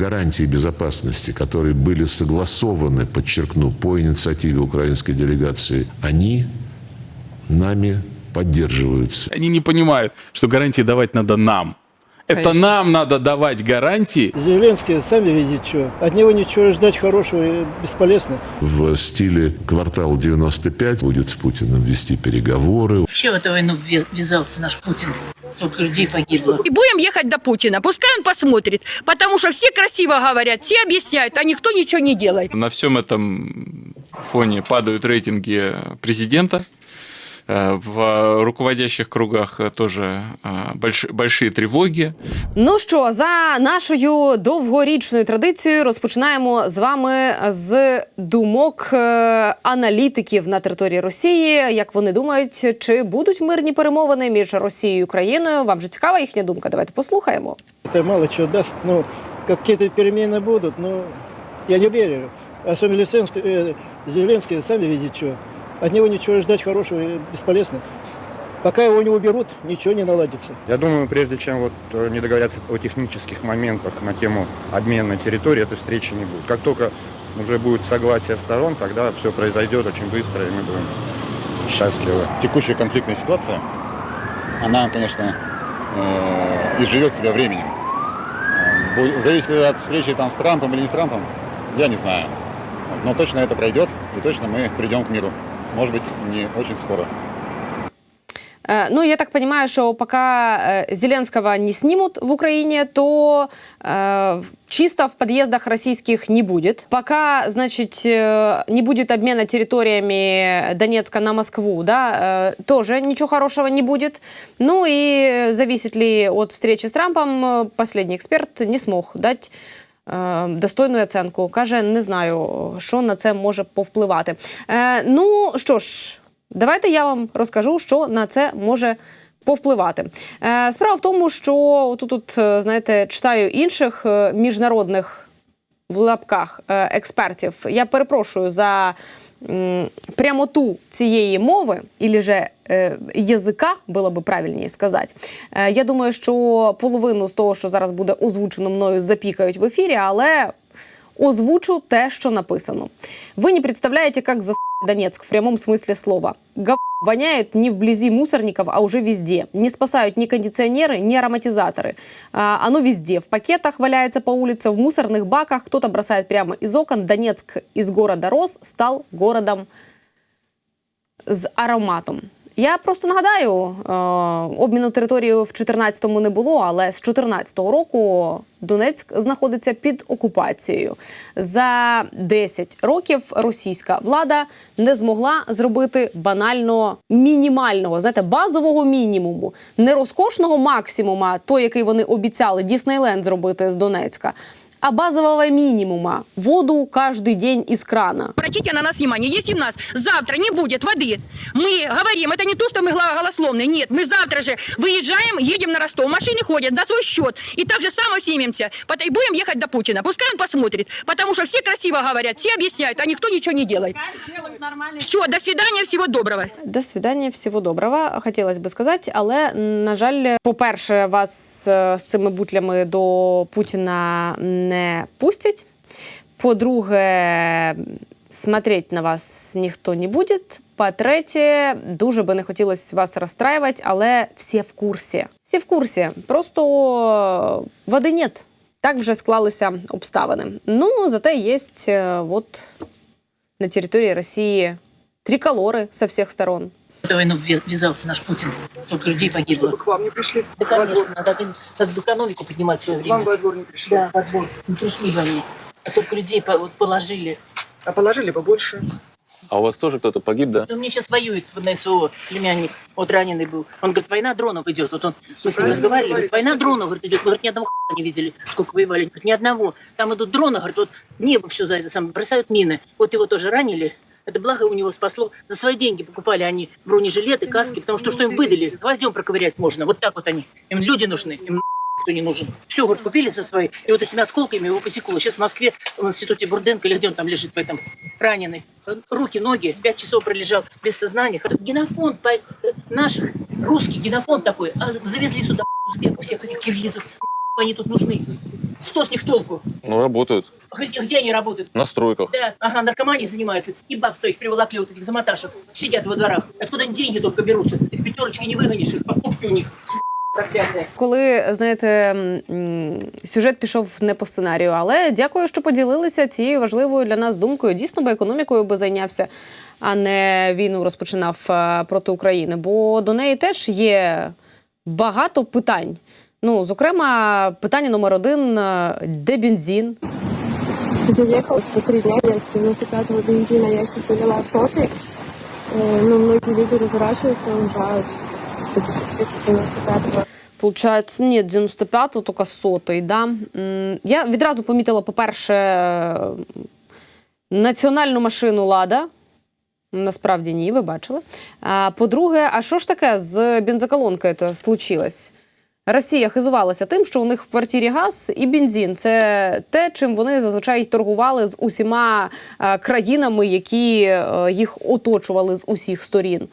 гарантии безопасности, которые были согласованы, подчеркну, по инициативе украинской делегации, они нами поддерживаются. Они не понимают, что гарантии давать надо нам. Это Конечно. нам надо давать гарантии. Зеленский, сами видите, что. От него ничего ждать хорошего и бесполезно. В стиле «Квартал 95» будет с Путиным вести переговоры. Вообще в эту войну ввязался наш Путин. Столько людей погибло. И будем ехать до Путина. Пускай он посмотрит. Потому что все красиво говорят, все объясняют, а никто ничего не делает. На всем этом фоне падают рейтинги президента. Э, В руководящих кругах э, тоже э, больш- большие тревоги. Ну що, за нашою довгорічною традицією розпочинаємо з вами з думок е, аналітиків на території Росії. Як вони думають, чи будуть мирні перемовини між Росією і Україною? Вам же цікава їхня думка? Давайте послухаємо. Это мало чего даст. Ну, какие-то перемены будут, но я не верю. Особенно Зеленский, э, Зеленский, сами видите, что. От него ничего ждать хорошего и бесполезно. Пока его не уберут, ничего не наладится. Я думаю, прежде чем вот э, не договорятся о технических моментах на тему обмена территории, этой встречи не будет. Как только уже будет согласие сторон, тогда все произойдет очень быстро, и мы будем счастливы. текущая конфликтная ситуация, она, конечно, э, изживет себя временем. Э, Зависит ли от встречи там с Трампом или не с Трампом, я не знаю. Но точно это пройдет, и точно мы придем к миру. Может быть, не очень скоро. Э, Ну, я так понимаю, что пока э, Зеленского не снимут в Украине, то э, чисто в подъездах российских не будет. Пока, значит, э, не будет обмена территориями Донецка на Москву, да, э, тоже ничего хорошего не будет. Ну и зависит ли от встречи с Трампом, последний эксперт не смог дать достойну оценку. Каже, не знаю, що на це може повпливати. Е, ну що ж, давайте я вам розкажу, що на це може. Повпливати Е, справа в тому, що тут, тут е, знаєте, читаю інших міжнародних в лапках експертів. Я перепрошую за прямоту цієї мови, і же е, язика, було би правильніше сказати. Е, я думаю, що половину з того, що зараз буде озвучено мною, запікають в ефірі, але озвучу те, що написано. Ви не представляєте, як за Донецк в прямом смысле слова. Гов воняет не вблизи мусорников, а уже везде. Не спасают ни кондиционеры, ни ароматизаторы. А, оно везде. В пакетах валяется по улице, в мусорных баках. Кто-то бросает прямо из окон. Донецк из города рос, стал городом з ароматом. Я просто нагадаю, е, обміну територією в 14-му не було, але з 14-го року Донецьк знаходиться під окупацією. За 10 років російська влада не змогла зробити банально мінімального, знаєте, базового мінімуму, не розкошного максимума, той, який вони обіцяли Діснейленд зробити з Донецька А базового минимума – воду каждый день из крана. Обратите на нас внимание, если у нас завтра не будет воды, мы говорим, это не то, что мы гла- голословные, нет, мы завтра же выезжаем, едем на Ростов, машины ходят за свой счет, и так же само снимемся, пот- и будем ехать до Путина, пускай он посмотрит, потому что все красиво говорят, все объясняют, а никто ничего не делает. Все, до свидания, всего доброго. До свидання, всього доброго. Хотілося би сказати, але на жаль, по-перше, вас е, з цими бутлями до Путіна не пустять. По-друге, смотреть на вас ніхто не буде. По-третє, дуже би не хотілося вас розстраювати, але всі в курсі. Всі в курсі. Просто води нет. Так вже склалися обставини. Ну, зате є е, вот на території Росії триколори со всіх сторон. В эту войну ввязался наш Путин. Столько людей погибло. К вам не пришли? Да, конечно, надо, надо бы экономику поднимать в свое время. во двор не пришли. Да, во двор. Не пришли бы они. А только людей по- вот положили. А положили бы больше. А у вас тоже кто-то погиб, да? Он мне сейчас воюет на СВО, племянник, вот раненый был. Он говорит, война дронов идет. Вот он, мы с ним разговаривали, говорит, война дронов говорит, идет. Мы говорит, ни одного хуя не видели, сколько воевали. Говорит, ни одного. Там идут дроны, говорит, вот небо все за это самое, бросают мины. Вот его тоже ранили. Это благо у него спасло. За свои деньги покупали они бронежилеты, каски, потому что что им выдали? Гвоздем проковырять можно. Вот так вот они. Им люди нужны, им кто не нужен. Все, говорит, купили за свои. И вот этими осколками его посекло. Сейчас в Москве, в институте Бурденко, или где он там лежит в этом, раненый. Руки, ноги, пять часов пролежал без сознания. Генофонд наших, русский генофонд такой. А завезли сюда узбеков, всех этих киргизов. Они тут нужны. Что с них толку? Ну, работают. Где, где они работают? На стройках. Да, ага, наркоманией занимаются. И баб своих приволокли вот этих заматашек. Сидят во дворах. Откуда они деньги только берутся? Из пятерочки не выгонишь их, покупки у них. Проклятые. Коли знаєте, м, сюжет пішов не по сценарію, але дякую, що поділилися цією важливою для нас думкою. Дійсно, би економікою би зайнявся, а не війну розпочинав е, проти України. Бо до неї теж є багато питань. Ну, зокрема, питання номер один: е, де бензин? Заехал, что три дня нет 95-го бензина, я сейчас залила сотый. Э, Ну, многие люди разворачиваются и уезжают по дефициту 95-го. Получається, ні, 95-го, тільки сотий. Да? Я відразу помітила, по-перше, е, національну машину Лада. Насправді ні, ви бачили. А по-друге, а що ж таке з бензоколонкою то случилось? Росія хизувалася тим, що у них в квартирі газ і бензин. Це те, чим вони зазвичай торгували з усіма е, країнами, які е, їх оточували з усіх сторін.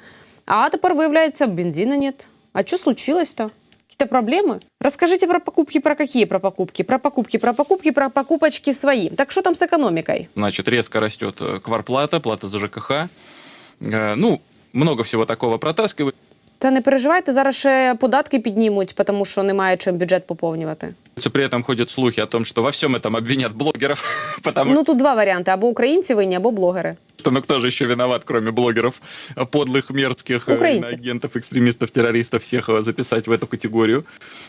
А тепер виявляється, бензина нет. А что случилось-то? Какие-то проблемы? Расскажите про покупки, про какие про покупки? Про покупки, про покупки, про покупочки свои. Так что там с экономикой? Значит, резко растет э, кварплата, плата за ЖКХ. Э, Ну, много всего такого протаскивает. Та не переживайте, зараз ще податки піднімуть, тому що немає чим бюджет поповнювати. При этом ходят слухи о том, что во всем этом обвинят блогеров, потому Ну тут два варіанти: або українці винні, або блогери. что ну кто же еще виноват, кроме блогеров, э, подлых, мерзких, э, Украинцы. агентов, экстремистов, террористов, всех э, записать в эту категорию.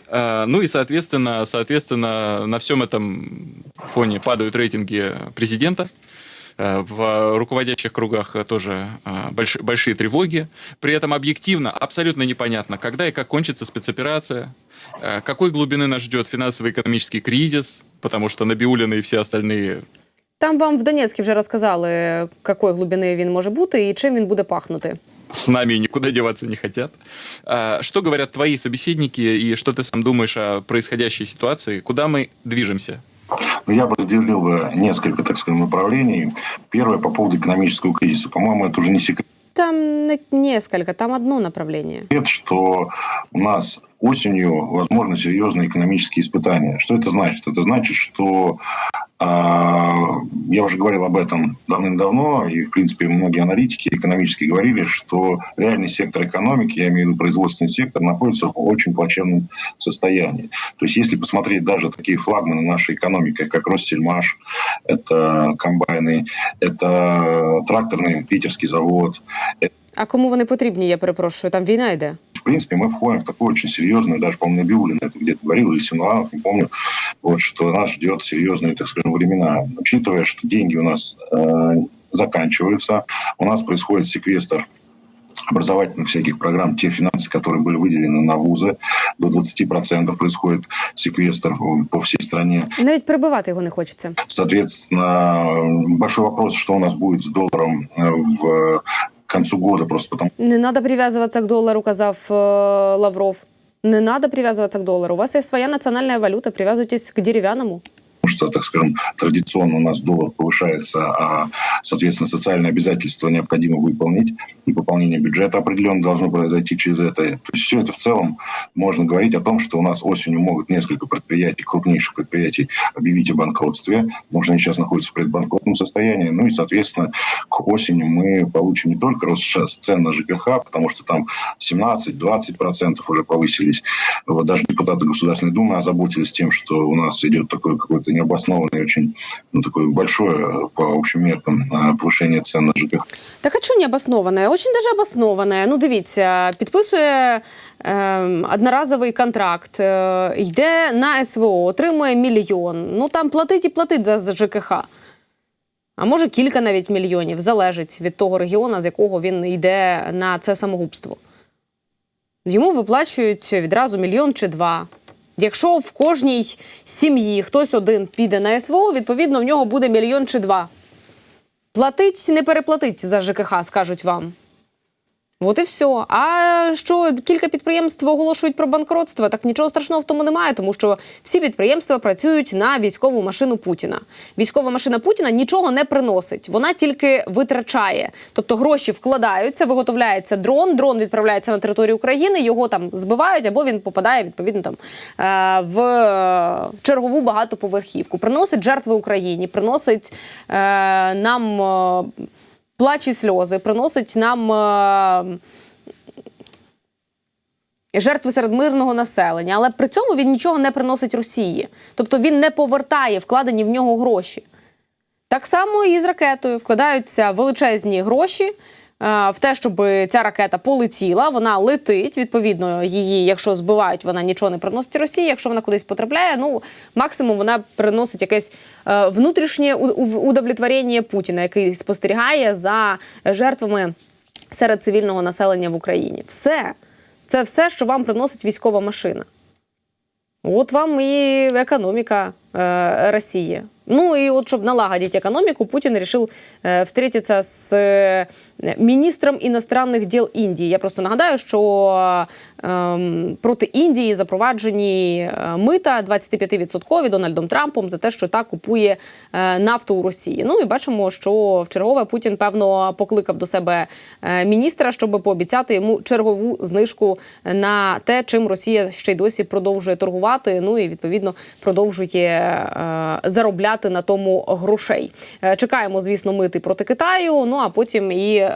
А, Ну и, соответственно, соответственно, на всем этом фоне падают рейтинги президента. Э, В руководящих кругах э, тоже э, больш- большие тревоги. При этом объективно абсолютно непонятно, когда и как кончится спецоперация, э, какой глубины нас ждет финансово-экономический кризис, потому что Набиулина и все остальные Там вам в Донецьку вже розказали, якої глибини він може бути і чим він буде пахнути. с нами никуда деваться не хотят. А, Что говорят твои собеседники и что ты сам думаешь о происходящей ситуации? Куда мы движемся? Ну, Я бы разделил бы несколько, так скажем, направлений. Первое по поводу экономического кризиса. По-моему, это уже не секрет, Там не несколько, там одно направление. что у нас осенью возможно серьезные экономические испытания. Что это значит? Это значит, что я уже говорил об этом давным-давно, и, в принципе, многие аналитики экономические говорили, что реальный сектор экономики, я имею в виду производственный сектор, находится в очень плачевном состоянии. То есть, если посмотреть даже такие флагманы нашей экономики, как Россельмаш, это комбайны, это тракторный питерский завод, А кому вони потрібні, я перепрошую, там війна йде. В принципе, мы входим в такую очень серьезную, даже, по-моему, Набиулина это где-то говорил, или Симонов, не помню, вот, что нас ждет серьезные, так скажем, времена. Учитывая, что деньги у нас э, заканчиваются, у нас происходит секвестр образовательных всяких программ, те финансы, которые были выделены на вузы, до 20% происходит секвестр по всей стране. Навіть перебивати його не хочеться. Соответственно, большой вопрос, что у нас будет с долларом э, в к концу года, просто потому Не надо привязываться к доллару, казав э, Лавров. Не надо привязываться к доллару. У вас есть своя национальная валюта, привязывайтесь к дерев'яному. Что, так скажем, традиционно у нас доллар повышается, а, соответственно, социальные обязательства необходимо выполнить, и пополнение бюджета определенно должно произойти через это. То есть все это в целом можно говорить о том, что у нас осенью могут несколько предприятий, крупнейших предприятий объявить о банкротстве, потому что они сейчас находятся в предбанкротном состоянии. Ну и, соответственно, к осени мы получим не только рост цен на ЖКХ, потому что там 17-20% уже повысились. Вот, даже депутаты Государственной Думы озаботились тем, что у нас идет такое какое-то необоснованное, очень ну, такое большое э, по общим меркам э, повышение цен на ЖКХ. Так а чого не обосноване? Очень даже обосноване. Ну, дивіться, підписує е, одноразовий контракт, е, йде на СВО, отримує мільйон. Ну там платить і платить за, за ЖКХ. А може кілька навіть мільйонів, залежить від того регіону, з якого він йде на це самогубство. Йому виплачують відразу мільйон чи два. Якщо в кожній сім'ї хтось один піде на СВО, відповідно в нього буде мільйон чи два. Платить, не переплатить за ЖКХ, скажуть вам. От і все. А що кілька підприємств оголошують про банкротство? Так нічого страшного в тому немає, тому що всі підприємства працюють на військову машину Путіна. Військова машина Путіна нічого не приносить, вона тільки витрачає. Тобто гроші вкладаються, виготовляється дрон. Дрон відправляється на територію України, його там збивають, або він попадає відповідно там е, в е, чергову багатоповерхівку. Приносить жертви Україні, приносить е, нам. Плач і сльози, приносить нам е, жертви серед мирного населення, але при цьому він нічого не приносить Росії. Тобто він не повертає вкладені в нього гроші. Так само і з ракетою вкладаються величезні гроші. Е, В те, щоб ця ракета полетіла, вона летить. Відповідно, її, якщо збивають, вона нічого не приносить Росії. Якщо вона кудись потрапляє, ну максимум вона приносить якесь е, внутрішнє удовлетворення Путіна, який спостерігає за жертвами серед цивільного населення в Україні. Все це все, що вам приносить військова машина. От вам і економіка э, России. Ну и вот, чтобы налагодить экономику, Путин решил э, встретиться с э, міністром іностранних діл Індії. Я просто нагадаю, що ем, проти Індії запроваджені е, мита 25% Дональдом Трампом за те, що та купує е, нафту у Росії. Ну і бачимо, що в чергове Путін певно покликав до себе е, міністра, щоб пообіцяти йому чергову знижку на те, чим Росія ще й досі продовжує торгувати. Ну і відповідно продовжує заробляти на тому грошей. Чекаємо, звісно, мити проти Китаю. Ну а потім і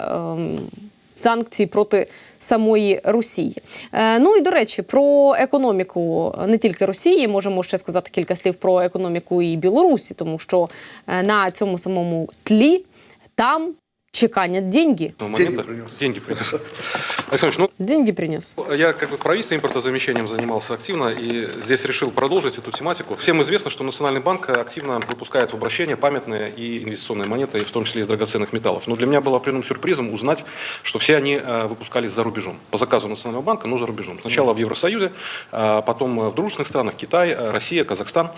санкції проти самої Росії. Е, ну і до речі, про економіку не тільки Росії, можемо ще сказати кілька слів про економіку і Білорусі, тому що е, на цьому самому тлі там чеканять деньги. Ну, деньги принес. Александр, ну, Деньги принес. я как бы правительство импортозамещением занимался активно и здесь решил продолжить эту тематику. Всем известно, что Национальный банк активно выпускает в обращение памятные и инвестиционные монеты, в том числе из драгоценных металлов. Но для меня было определенным сюрпризом узнать, что все они э, выпускались за рубежом. По заказу Национального банка, но за рубежом. Сначала в Евросоюзе, а потом э, в дружественных странах Китай, э, Россия, Казахстан.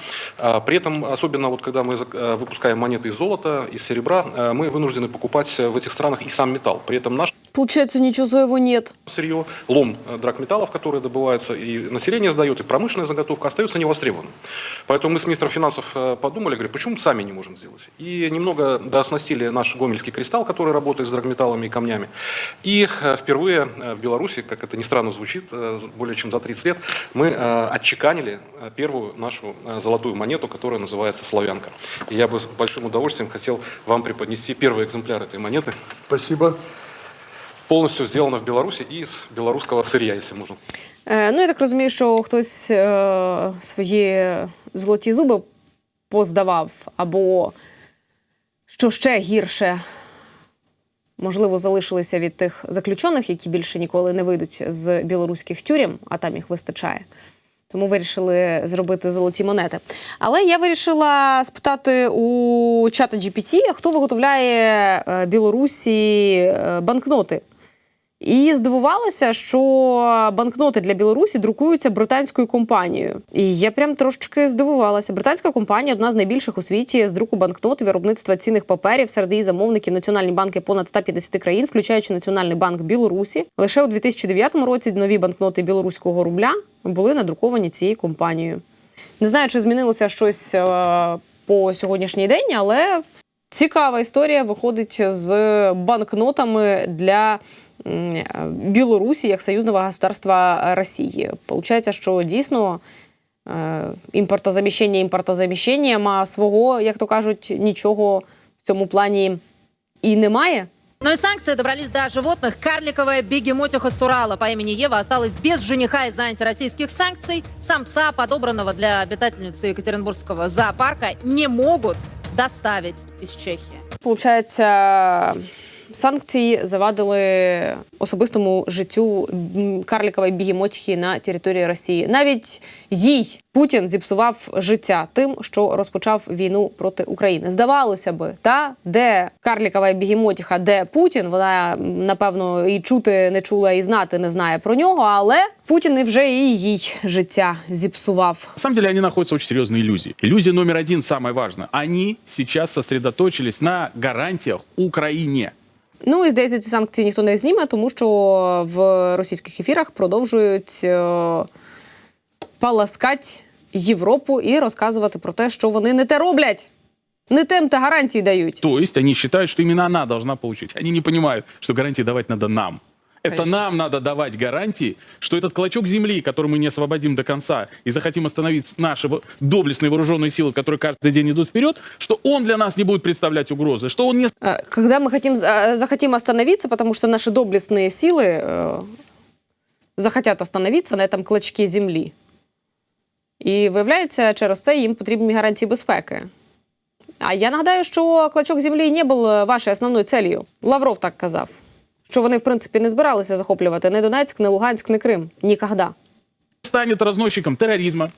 При этом, особенно вот когда мы э, выпускаем монеты из золота, из серебра, э, мы вынуждены покупать э, в этих странах и сам металл. При этом наш Получается, ничего своего нет. сырье, лом э, драгметаллов, который добывается, и население сдает, и промышленная заготовка остается невостребованным. Поэтому мы с министром финансов э, подумали, говорю, почему мы сами не можем сделать? И немного дооснастили наш гомельский кристалл, который работает с драгметаллами и камнями. И э, впервые в Беларуси, как это ни странно звучит, более чем за 30 лет, мы отчеканили первую нашу золотую монету, которая называется «Славянка». И я бы с большим удовольствием хотел вам преподнести первый экземпляр этой монеты. Спасибо. Полностью сделано в Беларуси и из белорусского сырья, если можно. Е, ну, я так розумію, що хтось е, свої золоті зуби поздавав, або що ще гірше, можливо, залишилися від тих заключених, які більше ніколи не вийдуть з білоруських тюрем, а там їх вистачає. Тому вирішили зробити золоті монети. Але я вирішила спитати у чата GPT, хто виготовляє е, Білорусі е, банкноти. І здивувалася, що банкноти для Білорусі друкуються британською компанією. І я прям трошечки здивувалася. Британська компанія одна з найбільших у світі з друку банкнот виробництва цінних паперів. Серед її замовників національні банки понад 150 країн, включаючи Національний банк Білорусі. Лише у 2009 році нові банкноти білоруського рубля були надруковані цією компанією. Не знаю, чи змінилося щось е, по сьогоднішній день, але цікава історія виходить з банкнотами для Білорусі як союзного государства Росії. Получається, що дійсно е, імпортозаміщення імпортозаміщенням, а свого, як то кажуть, нічого в цьому плані і немає. Но и санкции добрались до животных. Карликовая бегемотиха с Урала по имени Ева осталась без жениха из-за антироссийских санкций. Самца, подобранного для обитательницы Екатеринбургского зоопарка, не могут доставить из Чехии. Получається, санкції завадили особистому життю м, карликової бігемотіхи на території Росії. Навіть їй Путін зіпсував життя тим, що розпочав війну проти України. Здавалося би, та де карликова бігемотіха, де Путін, вона напевно і чути не чула, і знати не знає про нього, але Путін і вже і їй життя зіпсував. На самом деле они находятся в очень серьезной иллюзии. Иллюзия номер один, самое важное. Они сосредоточились на гарантиях Украине. Ну і здається, ці санкції ніхто не зніме, тому що в російських ефірах продовжують е, паласкать Європу і розказувати про те, що вони не те роблять. Не тем та гарантії дають. То есть они считают, что именно она должна получить. Не понимают, что гарантии давать надо нам. Это Конечно. нам надо давать гарантии, что этот клочок земли, который мы не освободим до конца и захотим остановить наши во- доблестные вооруженные силы, которые каждый день идут вперед, что он для нас не будет представлять угрозы, что он не Э, Когда мы хотим, э, захотим остановиться, потому что наши доблестные силы э, захотят остановиться на этом клочке землі. І виявляється, через це їм потрібні гарантії безпеки. А я нагадаю, що клочок землі не був вашою основною целью. Лавров так казав. Що вони, в принципі, не збиралися захоплювати ні Донецьк, ні Луганськ, ні Крим. Нікогда. станет разносчиком терроризма,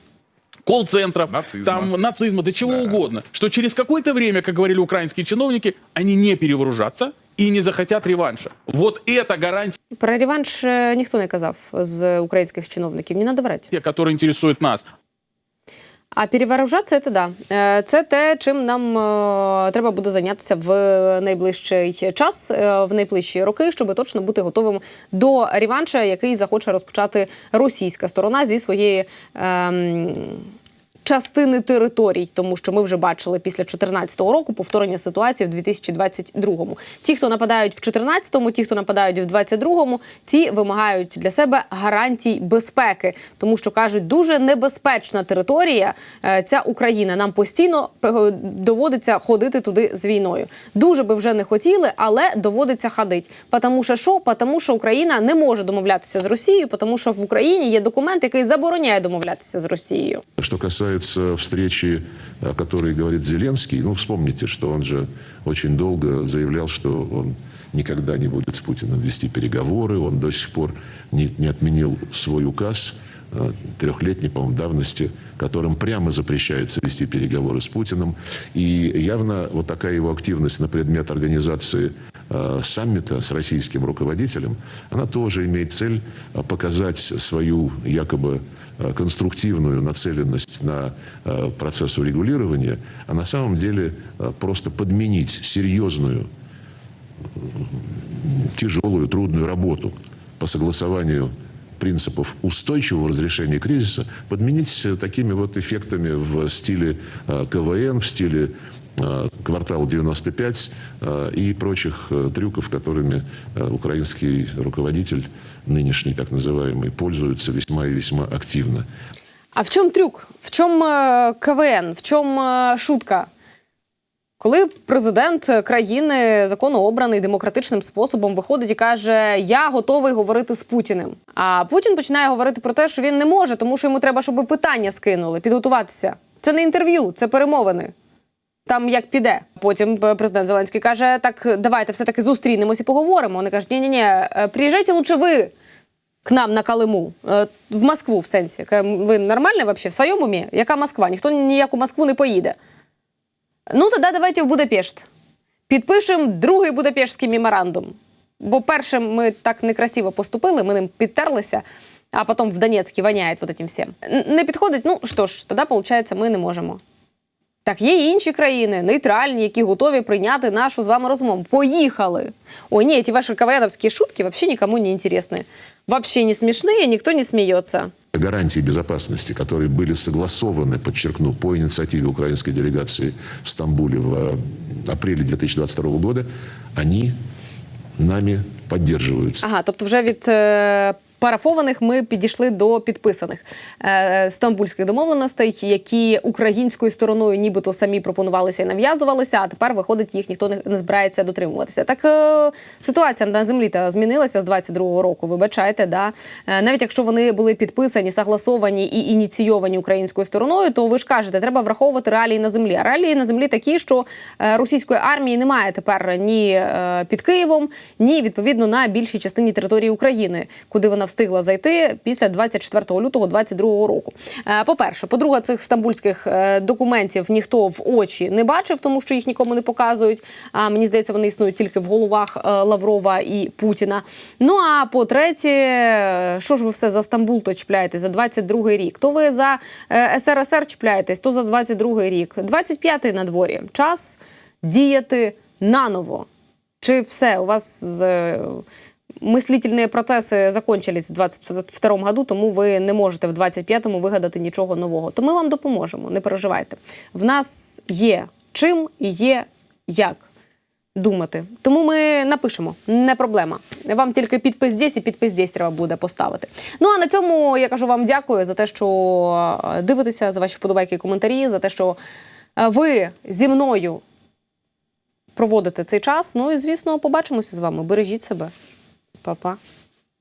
колл-центров, Нацизма. там, нацизма, да чего угодно. Что через какое-то время, как говорили украинские чиновники, они не перевооружатся и не захотят реванша. Вот это гарантия, Про реванш е, ніхто не казав з українських чиновників. Не надо врати. которая интересует нас. А перевооружатися – це да. Е, Це те, чим нам е, треба буде зайнятися в найближчий час, е, в найближчі роки, щоб точно бути готовим до реванша, який захоче розпочати російська сторона зі своєї. ем, Частини територій, тому що ми вже бачили після 2014 року повторення ситуації в 2022-му. Ті, хто нападають в 2014-му, ті, хто нападають в 2022-му, ті вимагають для себе гарантій безпеки, тому що кажуть, дуже небезпечна територія е, ця Україна. Нам постійно е, доводиться ходити туди з війною. Дуже би вже не хотіли, але доводиться ходити. Тому що що? Тому що Україна не може домовлятися з Росією, тому що в Україні є документ, який забороняє домовлятися з Росією. Что касается встречи, о которой говорит Зеленский, ну, вспомните, что он же очень долго заявлял, что он никогда не будет с Путиным вести переговоры. Он до сих пор не, не отменил свой указ э, трехлетней, по-моему, давности, которым прямо запрещается вести переговоры с Путиным. И явно вот такая его активность на предмет организации э, саммита с российским руководителем, она тоже имеет цель э, показать свою якобы конструктивную нацеленность на э, процесс урегулирования, а на самом деле э, просто подменить серьезную тяжелую, трудную работу по согласованию принципов устойчивого разрешения кризиса подменить э, такими вот эффектами в стиле э, КВН, в стиле э, квартал 95 э, и прочих э, трюков, которыми э, украинский руководитель, нынешний так называемый, пользуется весьма и весьма активно. А в чому трюк? В чому е, КВН? В чому е, шутка? Коли президент країни законообраний демократичним способом виходить і каже: Я готовий говорити з Путіним. А Путін починає говорити про те, що він не може, тому що йому треба, щоб питання скинули, підготуватися. Це не інтерв'ю, це перемовини. Там як піде. Потім е, президент Зеленський каже: Так, давайте все-таки зустрінемось і поговоримо. Вони кажуть, ні, ні, ні, приїжджайте лучше ви к нам на Калиму, е, в Москву в сенсі. Ви нормально вообще в своєму умі? Яка Москва? Ніхто ніяку Москву не поїде. Ну, тоді давайте в Будапешт. Підпишемо другий Будапештський меморандум. Бо першим ми так некрасиво поступили, ми ним підтерлися, а потім в Донецьку воняє вот этим всім. Не підходить, ну що ж, тоді, виходить, ми не можемо. Так, є і інші країни, нейтральні, які готові прийняти нашу з вами розмову. Поїхали. Ой, ні, ці ваші КВНовські шутки взагалі нікому не інтересні. Вообще не смішні, ніхто не сміється. гарантии безопасности, которые были согласованы, подчеркну, по инициативе украинской делегации в Стамбуле в э, апреле 2022 года, они нами поддерживаются. Ага, тобто вже від е, парафованих ми підійшли до підписаних е, стамбульських домовленостей, які українською стороною нібито самі пропонувалися і нав'язувалися, а тепер виходить, їх ніхто не, не збирається дотримуватися. Так е, ситуація на землі та змінилася з 22-го року. Вибачайте, да Е, навіть якщо вони були підписані, согласовані і ініційовані українською стороною, то ви ж кажете, треба враховувати реалії на землі. А реалії на землі такі, що е, російської армії немає тепер ні е, під Києвом, ні відповідно на більшій частині території України, куди вона встигла зайти після 24 лютого 2022 року. Е, По-перше, по-друге, цих стамбульських е, документів ніхто в очі не бачив, тому що їх нікому не показують. А мені здається, вони існують тільки в головах е, Лаврова і Путіна. Ну а по-третє, е, що ж ви все за Стамбул то чіпляєте за 22-й рік? То ви за СРСР чіпляєтесь, то за 22-й рік. 25-й на дворі. Час діяти наново. Чи все у вас з е, мислительні процеси закончились в 22 году, тому ви не можете в 25-му вигадати нічого нового. То ми вам допоможемо, не переживайте. В нас є чим і є як думати. Тому ми напишемо, не проблема. Вам тільки підпис десь і підпис десь треба буде поставити. Ну а на цьому я кажу вам дякую за те, що е, дивитеся, за ваші вподобайки і коментарі, за те, що е, ви зі мною проводите цей час. Ну і звісно, побачимося з вами. Бережіть себе. Па-па.